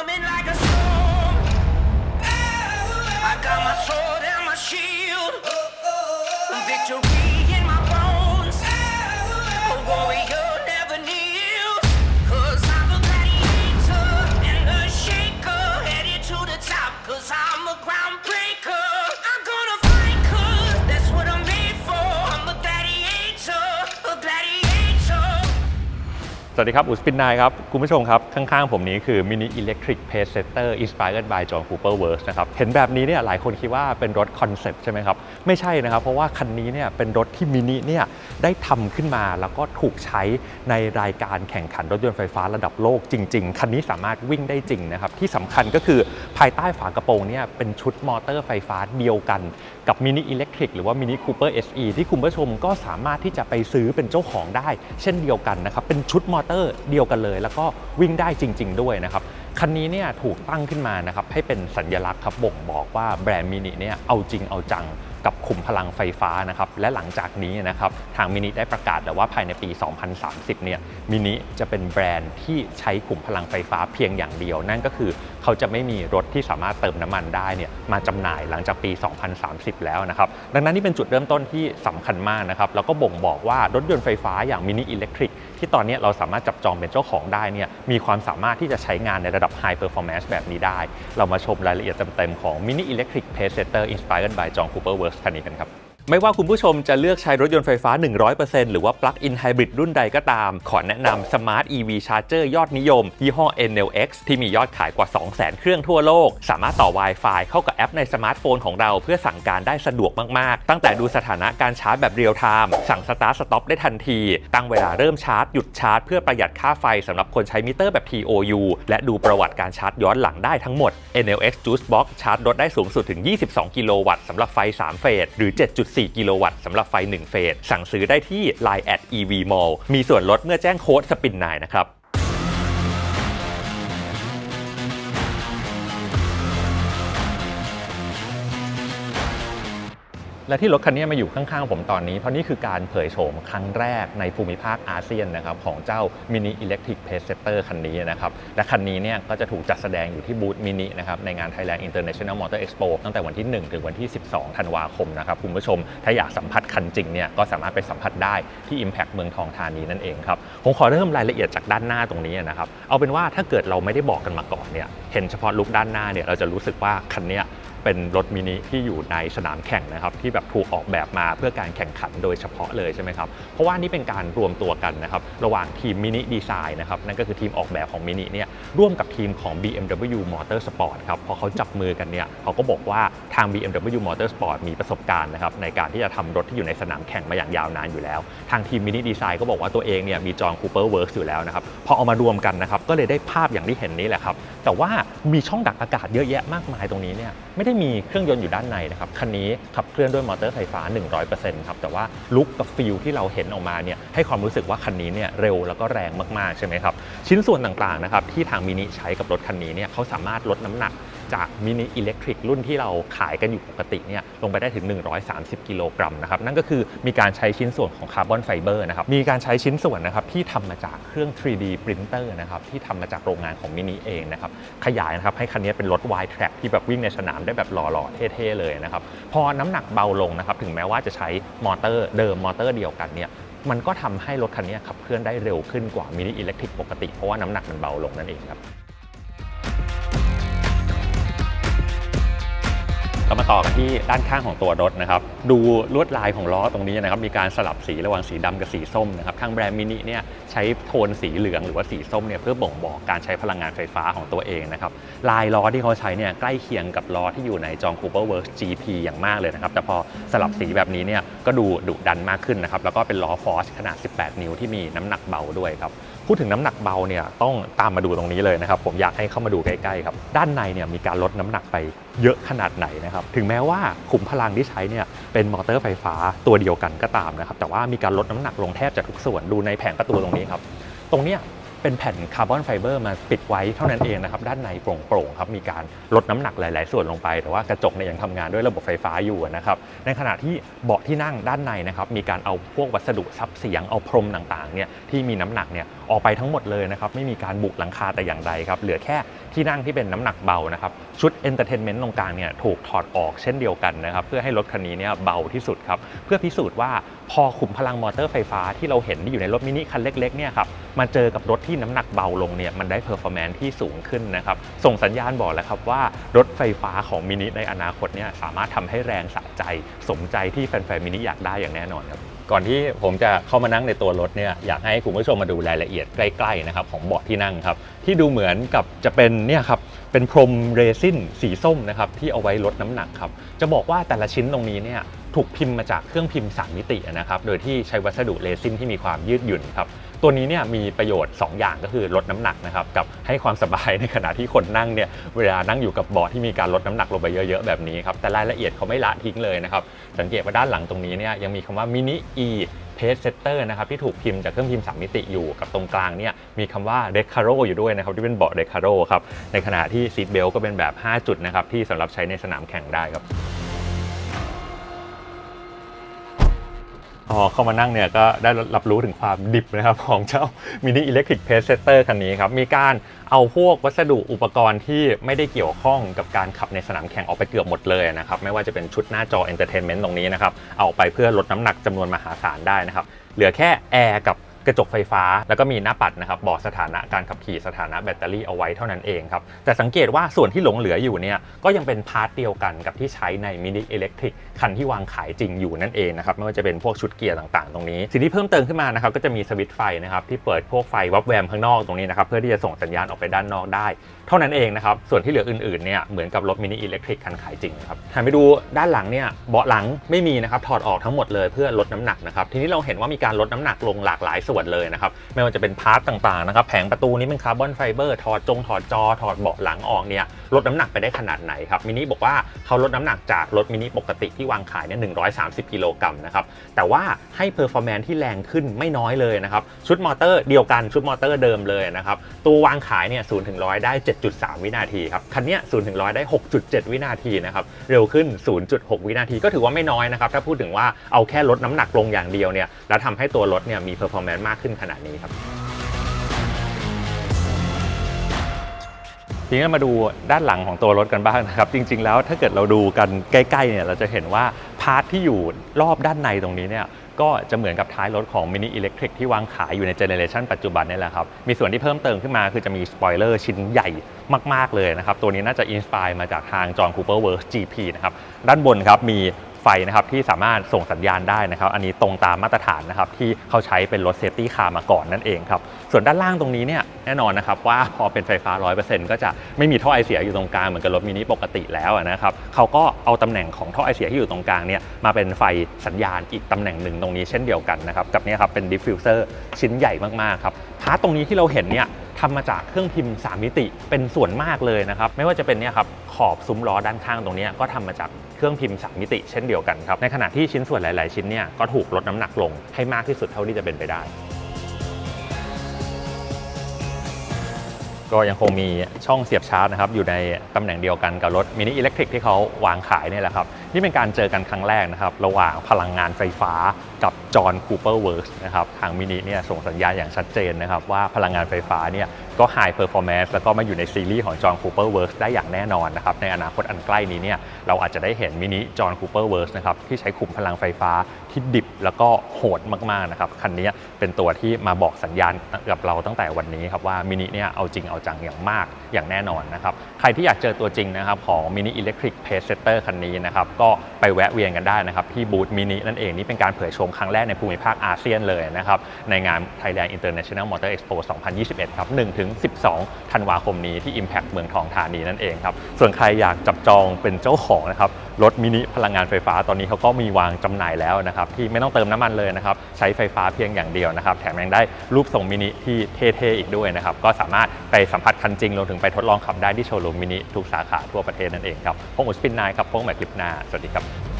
coming like a วัสดีครับ อุสปินนายครับ คุณผู้ชมครับ ข้างๆผมนี้คือ Mini Electric Pace Setter Inspired by John Cooper Works นะครับ เห็นแบบนี้เนี่ยหลายคนคิดว่าเป็นรถคอนเซ็ปต์ใช่ไหมครับ ไม่ใช่นะครับ เพราะว่าคันนี้เนี่ยเป็นรถที่มินิเนี่ยได้ทำขึ้นมาแล้วก็ถูกใช้ในรายการแข่งขันรถยนต์ไฟฟ้าระดับโลกจริง ๆ คันนี้สามารถวิ่งได้จริงนะครับ ที่สำคัญก็คือภายใต้ฝากระโปรงเนี่ยเป็นชุดมอเตอร์ไฟฟ้าเดียวกันกับ Mini Electric หรือว่า Mini Cooper SE ที่คุณผู้ชมก็สามารถที่จะไปซื้อเป็นเจ้าของได้ เช่นเดียวกันนะครับ เป็นชุดมอเตอร์เดียวกันเลย แล้วก็วิ่งได้จริง ๆ ด้วยนะครับ คันนี้เนี่ยถูกตั้งขึ้นมานะครับให้เป็นสัญลักษณ์ครับบ่งบอกว่าแบรนด์มินิเนี่ยเอาจริงเอาจัง กับขุมพลังไฟฟ้านะครับและหลังจากนี้นะครับทางมินิได้ประกาศแล้วว่าภายในปี 2030 เนี่ยมินิจะเป็นแบรนด์ที่ใช้ขุมพลังไฟฟ้าเพียงอย่างเดียว นั่นก็คือเขาจะไม่มีรถที่สามารถเติมน้ำมันได้เนี่ยมาจำหน่ายหลังจากปี 2030 แล้วนะครับดังนั้นนี่เป็นจุดเริ่มต้นที่สำคัญมากนะครับแล้วก็บ่งบอกว่ารถยนต์ไฟฟ้าอย่างมินิอิเล็กทริกที่ตอนนี้เราสามารถจับจองเป็นเจ้าของได้เนี่ยมีความสามารถที่จะใช้งานในระดับ High Performance แบบนี้ได้ เรามาชมรายละเอียดเต็มๆของ Mini Electric Pace Setter Inspired by John Cooper Works คันนี้กันครับ ไม่ว่าคุณผู้ชมจะเลือกใช้รถยนต์ไฟฟ้า 100%หรือว่า Plug-in Hybrid รุ่นใดก็ตาม ขอแนะนำ Smart EV Charger ยอดนิยม ยี่ห้อ NLX ที่มียอดขายกว่า 200,000 เครื่องทั่วโลก สามารถต่อ Wi-Fi เข้ากับแอปในสมาร์ทโฟนของเราเพื่อสั่งการได้สะดวกมาก ๆ ตั้งแต่ดูสถานะการชาร์จแบบเรียลไทม์สั่งสตาร์ทสต็อปได้ทันที ตั้งเวลาเริ่มชาร์จหยุดชาร์จเพื่อประหยัดค่าไฟสำหรับคนใช้มิเตอร์แบบ TOU และดูประวัติการชาร์จย้อนหลังได้ทั้งหมด NLX Juice Box ชาร์จรถได้สูงสุดถึง 22 กิโลวัตต์สำหรับไฟ 3 เฟสหรือ 7.4 4 กิโลวัตต์สำหรับไฟ 1 เฟส สั่งซื้อได้ที่ Line at EV Mall มีส่วนลดเมื่อแจ้งโค้ดสปินนายนะครับ และที่รถคันนี้มาอยู่ข้างๆผมตอนนี้ เพราะนี่คือการเผยโฉมครั้งแรกในภูมิภาคอาเซียนนะครับของเจ้า Mini Electric Pace Setter คันนี้นะครับและคันนี้เนี่ยก็จะถูกจัดแสดงอยู่ที่บูธมินินะครับในงาน Thailand International Motor Expo ตั้งแต่วันที่ 1 ถึงวันที่ 12 ธันวาคมนะครับคุณผู้ชมถ้าอยากสัมผัสคันจริงเนี่ยก็สามารถไปสัมผัสได้ที่ Impact เมืองทองธานีนั่นเองครับผมขอเริ่มรายละเอียดจากด้านหน้าตรงนี้นะครับเอาเป็นว่าถ้าเกิดเราไม่ได้บอกกันมาก่อนเนี่ยเห็นเฉพาะลุคด้านหน้าเนี่ยเราจะรู้สึกว่าคันเนี้ย เป็นรถมินิที่อยู่ในสนามแข่งนะครับที่แบบถูกออกแบบมาเพื่อการแข่งขันโดยเฉพาะเลยใช่ไหมครับเพราะว่านี่เป็นการรวมตัวกันนะครับระหว่างทีมมินิดีไซน์นะครับนั่นก็คือทีมออกแบบของมินิเนี่ยร่วมกับทีมของ BMW Motorsport ครับพอเขาจับมือกันเนี่ยเขาก็บอกว่าทาง BMW Motorsport มีประสบการณ์นะครับในการที่จะทำรถที่อยู่ในสนามแข่งมาอย่างยาวนานอยู่แล้ว ทางทีมมินิดีไซน์ก็บอกว่าตัวเองเนี่ยมีจอห์นคูเปอร์เวิร์กอยู่แล้วนะครับพอเอามารวมกันนะครับก็เลยได้ภาพอย่างที่เห็นนี้แหละครับแต่ว่ามีช่องดักอากาศเยอะแยะมากมายตรงนี้เนี่ยไม่ได้ไมีเครื่องยนต์อยู่ด้านในนะครับ คันนี้ขับเคลื่อนด้วยมอเตอร์ไฟฟ้า 100%ครับ แต่ว่าลุกกับฟิลที่เราเห็นออกมาเนี่ยให้ความรู้สึกว่าคันนี้เนี่ยเร็วแล้วก็แรงมากๆใช่ไหมครับ ชิ้นส่วนต่างๆนะครับที่ทางมินิใช้กับรถคันนี้เนี่ยเขาสามารถลดน้ำหนัก จากมินิอิเล็กทริกรุ่นที่เราขายกันอยู่ปกติเนี่ยลงไปได้ถึง 130 กิโลกรัมนะครับนั่นก็คือมีการใช้ชิ้นส่วนของคาร์บอนไฟเบอร์นะครับมีการใช้ชิ้นส่วนนะครับที่ทำมาจากเครื่อง 3D printer นะครับที่ทำมาจากโรงงานของมินิเองนะครับขยายนะครับให้คันนี้เป็นรถ wide track ที่แบบวิ่งในสนามได้แบบหล่อๆเท่ๆเลยนะครับพอน้ำหนักเบาลงนะครับถึงแม้ว่าจะใช้มอเตอร์เดิมมอเตอร์เดียวกันเนี่ยมันก็ทำให้รถคันนี้ขับเคลื่อนได้เร็วขึ้นกว่ามินิอิเล็กทริกปกติ เพราะว่าน้ำหนักมันเบาลงนั่นเองครับ เรามาต่อกันที่ด้านข้างของตัวรถนะครับดูลวดลายของล้อตรงนี้นะครับมีการสลับสีระหว่างสีดำกับสีส้มนะครับทางแบรนด์มินิเนี่ยใช้โทนสีเหลืองหรือว่าสีส้มเนี่ยเพื่อบ่งบอกการใช้พลังงานไฟฟ้าของตัวเองนะครับลายล้อที่เขาใช้เนี่ยใกล้เคียงกับล้อที่อยู่ในจอง Cooper Works GP อย่างมากเลยนะครับแต่พอสลับสีแบบนี้เนี่ยก็ดูดุดันมากขึ้นนะครับแล้วก็เป็นล้อฟอร์สขนาด 18 นิ้วที่มีน้ำหนักเบาด้วยครับ พูดถึงน้ำหนักเบาเนี่ยต้องตามมาดูตรงนี้เลยนะครับ ผมอยากให้เข้ามาดูใกล้ๆครับ ด้านในเนี่ยมีการลดน้ำหนักไปเยอะขนาดไหนนะครับ ถึงแม้ว่าขุมพลังที่ใช้เนี่ยเป็นมอเตอร์ไฟฟ้าตัวเดียวกันก็ตามนะครับ แต่ว่ามีการลดน้ำหนักลงแทบจะทุกส่วนดูในแผงประตูตรงนี้ครับ ตรงเนี้ย เป็นแผ่นคาร์บอนไฟเบอร์มาปิดไว้เท่านั้นเองนะครับด้านในโปร่งๆครับมีการลดน้ำหนักหลาย ๆ ส่วนลงไป แต่ว่ากระจกเนี่ยยังทำงานด้วยระบบไฟฟ้าอยู่นะครับในขณะที่เบาะที่นั่งด้านในนะครับมีการเอาพวกวัสดุซับเสียงเอาพรมต่างๆเนี่ยที่มีน้ำหนักเนี่ยออกไปทั้งหมดเลยนะครับไม่มีการบุกหลังคาแต่อย่างใดครับเหลือแค่ที่นั่งที่เป็นน้ำหนักเบานะครับชุดเอนเตอร์เทนเมนต์ตรงกลางเนี่ยถูกถอดออกเช่นเดียวกันนะครับเพื่อให้รถคันนี้เนี่ยเบาที่สุดครับเพื่อพิสูจน์ว่า พอขุมพลังมอเตอร์ไฟฟ้าที่เราเห็นที่อยู่ในรถมินิคันเล็กๆเนี่ยครับมาเจอกับรถที่น้ำหนักเบาลงเนี่ยมันได้เพอร์ฟอร์แมนซ์ที่สูงขึ้นนะครับส่งสัญญาณบอกแล้วครับว่ารถไฟฟ้าของมินิในอนาคตเนี่ยสามารถทำให้แรงสะใจ สมใจที่แฟนๆมินิอยากได้อย่างแน่นอนครับก่อนที่ผมจะเข้ามานั่งในตัวรถเนี่ยอยากให้คุณผู้ชมมาดูรายละเอียดใกล้ๆนะครับของเบาะที่นั่งครับที่ดูเหมือนกับจะเป็นเนี่ยครับเป็นพรมเรซินสีส้มนะครับที่เอาไว้ลดน้ำหนักครับจะบอกว่าแต่ละชิ้นตรงนี้เนี่ย ถูกพิมพ์มาจากเครื่องพิมพ์ 3 มิตินะครับ โดยที่ใช้วัสดุเรซินที่มีความยืดหยุ่นครับ ตัวนี้เนี่ยมีประโยชน์ 2 อย่างก็คือลดน้ำหนักนะครับ กับให้ความสบายในขณะที่คนนั่งเนี่ยเวลานั่งอยู่กับเบาะที่มีการลดน้ำหนักลงไปเยอะๆแบบนี้ครับ แต่รายละเอียดเขาไม่ละทิ้งเลยนะครับ สังเกตว่าด้านหลังตรงนี้เนี่ยยังมีคำว่ามินิ e เพจเซตเตอร์นะครับที่ถูกพิมพ์จากเครื่องพิมพ์3มิติอยู่กับตรงกลางเนี่ยมีคำว่าเดคาโรอยู่ด้วยนะครับที่เป็นเบาะเดคาโรครับในขณะที่ซีทเบลก็เป็นแบบ 5 จุดนะครับที่สำหรับใช้ในสนามแข่งได้ครับ พอเข้ามานั่งเนี่ยก็ได้รับรู้ถึงความดิบนะครับของเจ้า Mini Electric Pace Setter คันนี้ครับ มีการเอาพวกวัสดุอุปกรณ์ที่ไม่ได้เกี่ยวข้องกับการขับในสนามแข่งออกไปเกือบหมดเลยนะครับ ไม่ว่าจะเป็นชุดหน้าจอ Entertainment ตรงนี้นะครับ เอาไปเพื่อลดน้ำหนักจำนวนมหาศาลได้นะครับ เหลือแค่แอร์กับ กระจกไฟฟ้า แล้วก็มีหน้าปัดนะครับบอกสถานะการขับขี่สถานะแบตเตอรี่เอาไว้เท่านั้นเองครับ แต่สังเกตว่าส่วนที่หลงเหลืออยู่เนี่ยก็ยังเป็นพาร์ทเดียวกันกับที่ใช้ใน Mini Electric คันที่วางขายจริงอยู่นั่นเองนะครับไม่ว่าจะเป็นพวกชุดเกียร์ต่างๆ ตรงนี้ สิ่งที่เพิ่มเติมขึ้นมานะครับก็จะมีสวิตช์ไฟนะครับที่เปิดพวกไฟวับแวมข้างนอกตรงนี้นะครับเพื่อที่จะส่งสัญญาณออกไปด้านนอกได้ เท่านั้นเองนะครับส่วนที่เหลืออื่นๆเนี่ยเหมือนกับรถมินิอิเล็กทริกคันขายจริงครับหันไปดูด้านหลังเนี่ยเบาะหลังไม่มีนะครับถอดออกทั้งหมดเลยเพื่อลดน้ำหนักนะครับทีนี้เราเห็นว่ามีการลดน้ำหนักลงหลากหลายส่วนเลยนะครับ ไม่ว่าจะเป็นพาร์ตต่างๆนะครับ แผงประตูนี้เป็นคาร์บอนไฟเบอร์ ถอดจง ถอดจอ ถอดเบาะหลังออกเนี่ย ลดน้ำหนักไปได้ขนาดไหนครับ มินิบอกว่าเขาลดน้ำหนักจากรถมินิปกติที่วางขายเนี่ย 130 กิโลกรัมนะครับ แต่ว่าให้เพอร์ฟอร์แมนที่แรงขึ้นไม่น้อยเลยนะครับ ชุดมอเตอร์เดียวกันชุดมอเตอร์เดิมเลยนะครับ ตัววางขายเนี่ย0ถึง100 ได้ 7.3 วินาทีครับ คันเนี้ย0ถึง100 ได้ 6.7 วินาทีนะครับ เร็วขึ้น 0.6 วินาทีก็ถือว่าไม่น้อยนะครับ ถ้าพูดถึงว่าเอาแค่ลดน้ำหนักลงอย่างเดียวเนี่ย แล้วทำให้ตัวรถเนี่ยมีเพอร์ฟอร์แมนมากขึ้นขนาดนี้ครับทีนี้มาดูด้านหลังของตัวรถกันบ้างนะครับ จริง ๆ แล้วถ้าเกิดเราดูกันใกล้ๆเนี่ยเราจะเห็นว่าพาร์ทที่อยู่รอบด้านในตรงนี้เนี่ยก็จะเหมือนกับท้ายรถของ Mini Electric ที่วางขายอยู่ในเจเนเรชันปัจจุบันนี่แหละครับ มีส่วนที่เพิ่มเติมขึ้นมาคือจะมีสปอยเลอร์ชิ้นใหญ่มาก ๆ เลยนะครับ ตัวนี้น่าจะอินสปายมาจากทาง John Cooper Works GP นะครับ ด้านบนครับมี ไฟนะครับที่สามารถส่งสัญญาณได้นะครับอันนี้ตรงตามมาตรฐานนะครับที่เขาใช้เป็นรถเซฟตี้คาร์มาก่อนนั่นเองครับส่วนด้านล่างตรงนี้เนี่ยแน่นอนนะครับว่าพอเป็นไฟฟ้า 100%ก็จะไม่มีท่อไอเสียอยู่ตรงกลางเหมือนกับรถมินิปกติแล้วนะครับเขาก็เอาตำแหน่งของท่อไอเสียที่อยู่ตรงกลางเนี่ยมาเป็นไฟสัญญาณอีกตำแหน่งหนึ่งตรงนี้เช่นเดียวกันนะครับกับนี่ครับเป็นดิฟฟิวเซอร์ชิ้นใหญ่มากๆครับพาร์ทตรงนี้ที่เราเห็นเนี่ย ทำมาจากเครื่องพิมพ์ 3 มิติ เป็นส่วนมากเลยนะครับ ไม่ว่าจะเป็นเนี่ยครับขอบซุ้มล้อด้านข้างตรงนี้ก็ทำมาจากเครื่องพิมพ์ 3 มิติเช่นเดียวกันครับ ในขณะที่ชิ้นส่วนหลาย ๆ ชิ้นเนี่ยก็ถูกลดน้ำหนักลงให้มากที่สุดเท่าที่จะเป็นไปได้ ก็ยังคงมีช่องเสียบชาร์จนะครับอยู่ในตำแหน่งเดียวกันกับรถมินิอิเล็กทริกที่เขาวางขายนี่แหละครับ นี่เป็นการเจอกันครั้งแรกนะครับ ระหว่างพลังงานไฟฟ้ากับจอห์นคูเปอร์เวิร์กนะครับ ทางมินิเนี่ยส่งสัญญาณอย่างชัดเจนนะครับ ว่าพลังงานไฟฟ้าเนี่ยก็ไฮเพอร์ฟอร์แมนซ์แล้วก็มาอยู่ในซีรีส์ของจอห์นคูเปอร์เวิร์กได้อย่างแน่นอนนะครับ ในอนาคตอันใกล้นี้เนี่ยเราอาจจะได้เห็นมินิจอห์นคูเปอร์เวิร์กนะครับ ที่ใช้ขุมพลังไฟฟ้าที่ดิบแล้วก็โหดมากๆนะครับคันนี้เป็นตัวที่มาบอกสัญญาณกับเราตั้งแต่วันนี้ครับว่ามินิเนี่ยเอาจริงเอาจังอย่างมากอย่างแน่นอนนะครับใครที่อยากเจอตัวจริงนะครับของมินิอิเล็กทริกเพสเซเตอร์คันนี้นะครับก็ไปแวะเวียนกันได้นะครับที่บูธมินินั่นเองนี่เป็นการเผยโฉมครั้งแรกในภูมิภาคอาเซียนเลยนะครับในงาน Thailand International Motor Expo 2021 ครับ1-12 ธันวาคมนี้ที่ Impact เมืองทองธานีนั่นเองครับส่วนใครอยากจับจองเป็นเจ้าของนะครับ รถมินิพลังงานไฟฟ้าตอนนี้เขาก็มีวางจำหน่ายแล้วนะครับที่ไม่ต้องเติมน้ำมันเลยนะครับใช้ไฟฟ้าเพียงอย่างเดียวนะครับแถมยังได้รูปทรงมินิที่เท่ๆอีกด้วยนะครับก็สามารถไปสัมผัสคันจริงรวมถึงไปทดลองขับได้ที่โชว์รูมมินิทุกสาขาทั่วประเทศนั่นเองครับพงอุสปินนายครับพงแมคคลิปหนาสวัสดีครับ